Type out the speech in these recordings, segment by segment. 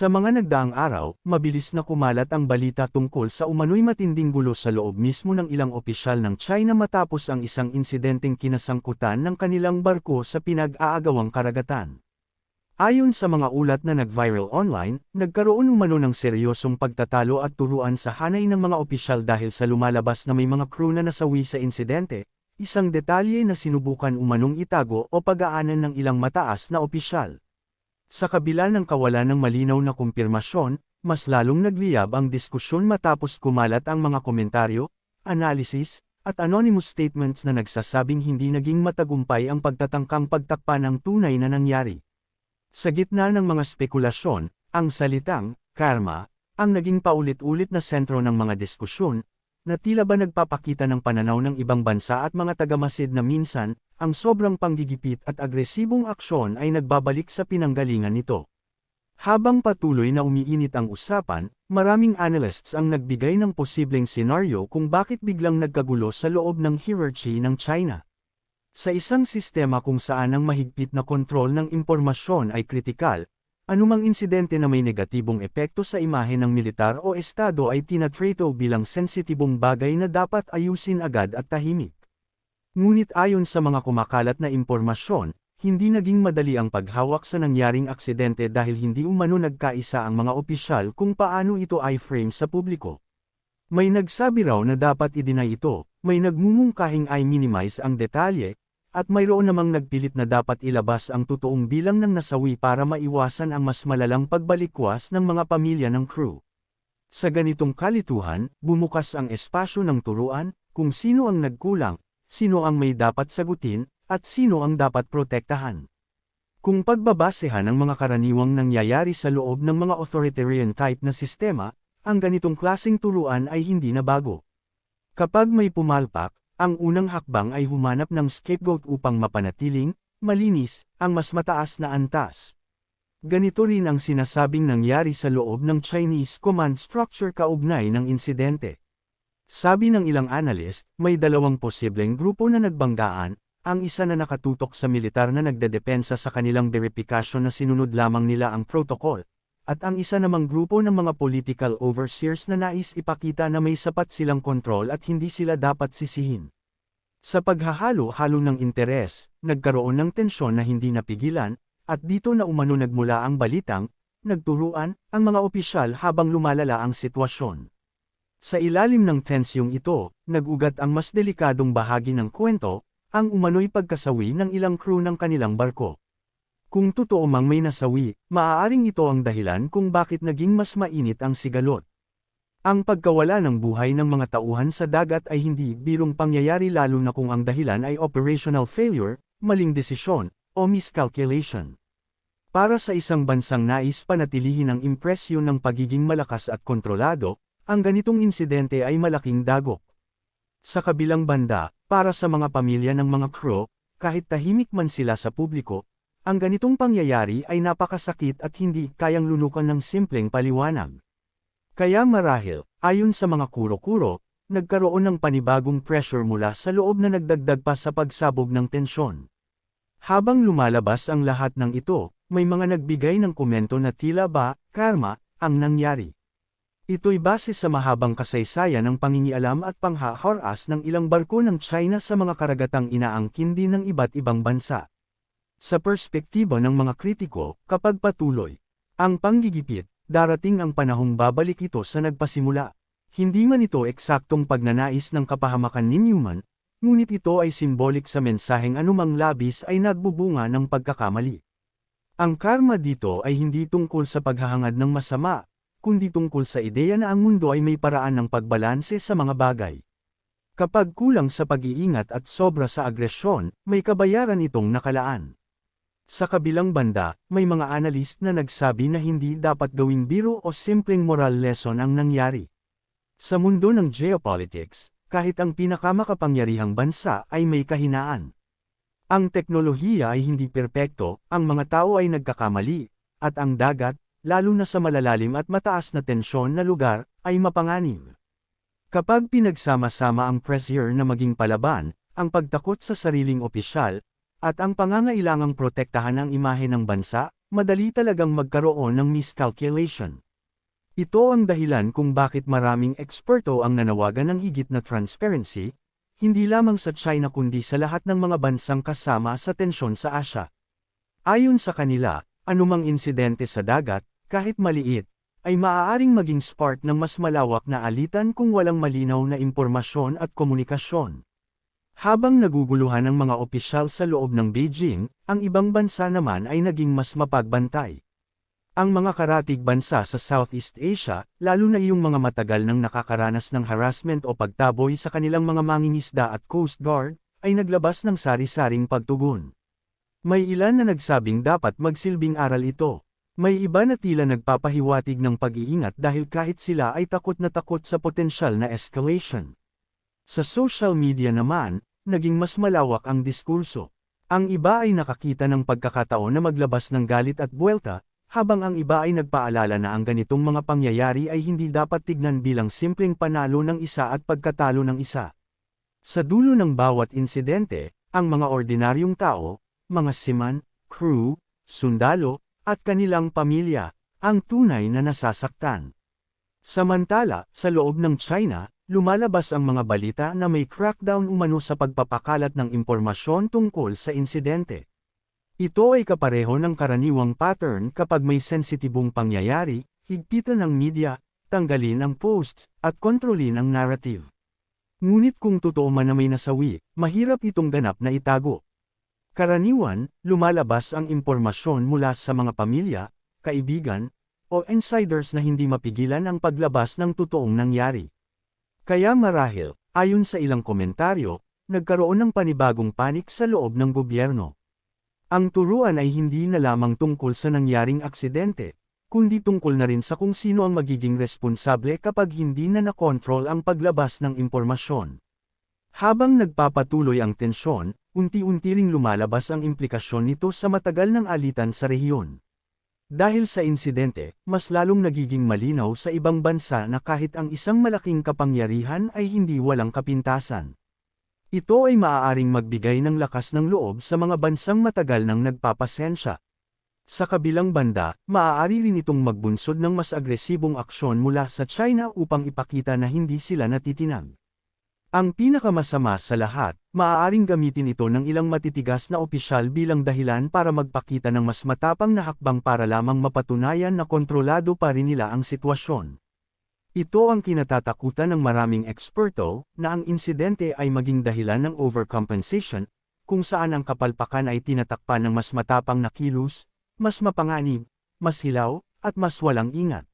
Sa mga nagdaang araw, mabilis na kumalat ang balita tungkol sa umano'y matinding gulo sa loob mismo ng ilang opisyal ng China matapos ang isang insidenteng kinasangkutan ng kanilang barko sa pinag-aagawang karagatan. Ayon sa mga ulat na nag-viral online, nagkaroon umano ng seryosong pagtatalo at turuan sa hanay ng mga opisyal dahil sa lumalabas na may mga crew na nasawi sa insidente, isang detalye na sinubukan umanong itago o pag-aanan ng ilang mataas na opisyal. Sa kabila ng kawalan ng malinaw na kumpirmasyon, mas lalong nagliyab ang diskusyon matapos kumalat ang mga komentaryo, analysis, at anonymous statements na nagsasabing hindi naging matagumpay ang pagtatangkang pagtakpan ng tunay na nangyari. Sa gitna ng mga spekulasyon, ang salitang, karma, ang naging paulit-ulit na sentro ng mga diskusyon, na tila ba nagpapakita ng pananaw ng ibang bansa at mga tagamasid na minsan, ang sobrang panggigipit at agresibong aksyon ay nagbabalik sa pinanggalingan nito. Habang patuloy na umiinit ang usapan, maraming analysts ang nagbigay ng posibleng senaryo kung bakit biglang nagkagulo sa loob ng hierarchy ng China. Sa isang sistema kung saan ang mahigpit na kontrol ng impormasyon ay kritikal, Anumang insidente na may negatibong epekto sa imahe ng militar o estado ay tinatrato bilang sensitibong bagay na dapat ayusin agad at tahimik. Ngunit ayon sa mga kumakalat na impormasyon, hindi naging madali ang paghawak sa nangyaring aksidente dahil hindi umano nagkaisa ang mga opisyal kung paano ito ay frame sa publiko. May nagsabi raw na dapat idinay ito, may nagmumungkahing ay minimize ang detalye, at mayroon namang nagpilit na dapat ilabas ang totoong bilang ng nasawi para maiwasan ang mas malalang pagbalikwas ng mga pamilya ng crew. Sa ganitong kalituhan, bumukas ang espasyo ng turuan, kung sino ang nagkulang, sino ang may dapat sagutin, at sino ang dapat protektahan. Kung pagbabasehan ang mga karaniwang nangyayari sa loob ng mga authoritarian type na sistema, ang ganitong klasing turuan ay hindi na bago. Kapag may pumalpak, ang unang hakbang ay humanap ng scapegoat upang mapanatiling, malinis, ang mas mataas na antas. Ganito rin ang sinasabing nangyari sa loob ng Chinese command structure kaugnay ng insidente. Sabi ng ilang analyst, may dalawang posibleng grupo na nagbanggaan, ang isa na nakatutok sa militar na nagdedepensa sa kanilang verifikasyon na sinunod lamang nila ang protocol, at ang isa namang grupo ng mga political overseers na nais ipakita na may sapat silang kontrol at hindi sila dapat sisihin. Sa paghahalo-halo ng interes, nagkaroon ng tensyon na hindi napigilan, at dito na umano nagmula ang balitang, nagturuan, ang mga opisyal habang lumalala ang sitwasyon. Sa ilalim ng tensyong ito, nagugat ang mas delikadong bahagi ng kwento, ang umano'y pagkasawi ng ilang crew ng kanilang barko. Kung totoo mang may nasawi, maaaring ito ang dahilan kung bakit naging mas mainit ang sigalot. Ang pagkawala ng buhay ng mga tauhan sa dagat ay hindi birong pangyayari lalo na kung ang dahilan ay operational failure, maling desisyon, o miscalculation. Para sa isang bansang nais panatilihin ang impresyon ng pagiging malakas at kontrolado, ang ganitong insidente ay malaking dagok. Sa kabilang banda, para sa mga pamilya ng mga crew, kahit tahimik man sila sa publiko, ang ganitong pangyayari ay napakasakit at hindi kayang lunukan ng simpleng paliwanag. Kaya marahil, ayon sa mga kuro-kuro, nagkaroon ng panibagong pressure mula sa loob na nagdagdag pa sa pagsabog ng tensyon. Habang lumalabas ang lahat ng ito, may mga nagbigay ng komento na tila ba, karma, ang nangyari. Ito'y base sa mahabang kasaysayan ng pangingialam at panghaharas ng ilang barko ng China sa mga karagatang inaangkin din ng iba't ibang bansa. Sa perspektibo ng mga kritiko, kapag patuloy, ang panggigipit, darating ang panahong babalik ito sa nagpasimula. Hindi man ito eksaktong pagnanais ng kapahamakan ni Newman, ngunit ito ay simbolik sa mensaheng anumang labis ay nagbubunga ng pagkakamali. Ang karma dito ay hindi tungkol sa paghahangad ng masama, kundi tungkol sa ideya na ang mundo ay may paraan ng pagbalanse sa mga bagay. Kapag kulang sa pag-iingat at sobra sa agresyon, may kabayaran itong nakalaan. Sa kabilang banda, may mga analyst na nagsabi na hindi dapat gawing biro o simpleng moral lesson ang nangyari. Sa mundo ng geopolitics, kahit ang pinakamakapangyarihang bansa ay may kahinaan. Ang teknolohiya ay hindi perpekto, ang mga tao ay nagkakamali, at ang dagat, lalo na sa malalalim at mataas na tensyon na lugar, ay mapanganib. Kapag pinagsama-sama ang pressure na maging palaban, ang pagtakot sa sariling opisyal, at ang pangangailangang protektahan ang imahe ng bansa, madali talagang magkaroon ng miscalculation. Ito ang dahilan kung bakit maraming eksperto ang nanawagan ng higit na transparency, hindi lamang sa China kundi sa lahat ng mga bansang kasama sa tensyon sa Asya. Ayon sa kanila, anumang insidente sa dagat, kahit maliit, ay maaaring maging spark ng mas malawak na alitan kung walang malinaw na impormasyon at komunikasyon. Habang naguguluhan ang mga opisyal sa loob ng Beijing, ang ibang bansa naman ay naging mas mapagbantay. Ang mga karatig bansa sa Southeast Asia, lalo na yung mga matagal nang nakakaranas ng harassment o pagtaboy sa kanilang mga mangingisda at Coast Guard, ay naglabas ng sari-saring pagtugon. May ilan na nagsabing dapat magsilbing aral ito. May iba na tila nagpapahiwatig ng pag-iingat dahil kahit sila ay takot na takot sa potensyal na escalation. Sa social media naman, naging mas malawak ang diskurso. Ang iba ay nakakita ng pagkakataon na maglabas ng galit at buwelta, habang ang iba ay nagpaalala na ang ganitong mga pangyayari ay hindi dapat tignan bilang simpleng panalo ng isa at pagkatalo ng isa. Sa dulo ng bawat insidente, ang mga ordinaryong tao, mga siman, crew, sundalo, at kanilang pamilya, ang tunay na nasasaktan. Samantala, sa loob ng China, lumalabas ang mga balita na may crackdown umano sa pagpapakalat ng impormasyon tungkol sa insidente. Ito ay kapareho ng karaniwang pattern kapag may sensitibong pangyayari, higpitan ng media, tanggalin ang posts, at kontrolin ang narrative. Ngunit kung totoo man na may nasawi, mahirap itong ganap na itago. Karaniwan, lumalabas ang impormasyon mula sa mga pamilya, kaibigan, o insiders na hindi mapigilan ang paglabas ng totoong nangyari. Kaya marahil, ayon sa ilang komentaryo, nagkaroon ng panibagong panik sa loob ng gobyerno. Ang turuan ay hindi na lamang tungkol sa nangyaring aksidente, kundi tungkol na rin sa kung sino ang magiging responsable kapag hindi na nakontrol ang paglabas ng impormasyon. Habang nagpapatuloy ang tensyon, unti-unti ring lumalabas ang implikasyon nito sa matagal ng alitan sa rehiyon. Dahil sa insidente, mas lalong nagiging malinaw sa ibang bansa na kahit ang isang malaking kapangyarihan ay hindi walang kapintasan. Ito ay maaaring magbigay ng lakas ng loob sa mga bansang matagal nang nagpapasensya. Sa kabilang banda, maaari rin itong magbunsod ng mas agresibong aksyon mula sa China upang ipakita na hindi sila natitinag. Ang pinakamasama sa lahat, maaaring gamitin ito ng ilang matitigas na opisyal bilang dahilan para magpakita ng mas matapang na hakbang para lamang mapatunayan na kontrolado pa rin nila ang sitwasyon. Ito ang kinatatakutan ng maraming eksperto, na ang insidente ay maging dahilan ng overcompensation, kung saan ang kapalpakan ay tinatakpan ng mas matapang na kilos, mas mapanganib, mas hilaw, at mas walang ingat.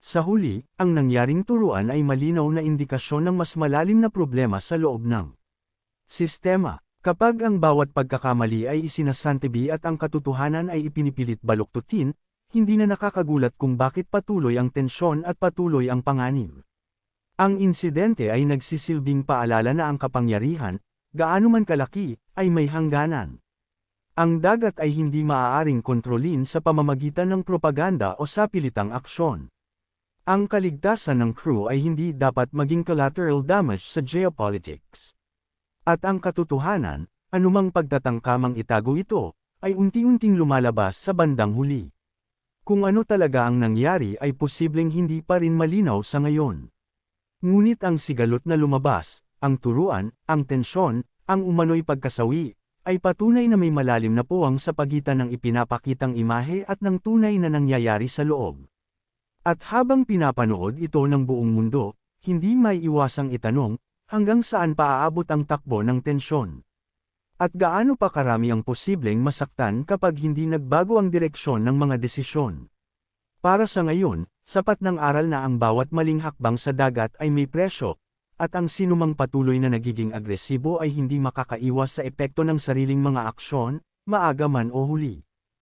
Sa huli, ang nangyaring turuan ay malinaw na indikasyon ng mas malalim na problema sa loob ng sistema. Kapag ang bawat pagkakamali ay isinasantibi at ang katotohanan ay ipinipilit baluktutin, hindi na nakakagulat kung bakit patuloy ang tensyon at patuloy ang panganib. Ang insidente ay nagsisilbing paalala na ang kapangyarihan, gaano man kalaki, ay may hangganan. Ang dagat ay hindi maaaring kontrolin sa pamamagitan ng propaganda o sapilitang aksyon. Ang kaligtasan ng crew ay hindi dapat maging collateral damage sa geopolitics. At ang katotohanan, anumang pagtatangkamang itago ito, ay unti-unting lumalabas sa bandang huli. Kung ano talaga ang nangyari ay posibleng hindi pa rin malinaw sa ngayon. Ngunit ang sigalot na lumabas, ang turuan, ang tensyon, ang umano'y pagkasawi, ay patunay na may malalim na puwang sa pagitan ng ipinapakitang imahe at ng tunay na nangyayari sa loob. At habang pinapanood ito ng buong mundo, hindi may iwasang itanong, hanggang saan paaabot ang takbo ng tensyon. At gaano pa karami ang posibleng masaktan kapag hindi nagbago ang direksyon ng mga desisyon. Para sa ngayon, sapat ng aral na ang bawat maling hakbang sa dagat ay may presyo, at ang sinumang patuloy na nagiging agresibo ay hindi makakaiwas sa epekto ng sariling mga aksyon, maaga man o huli.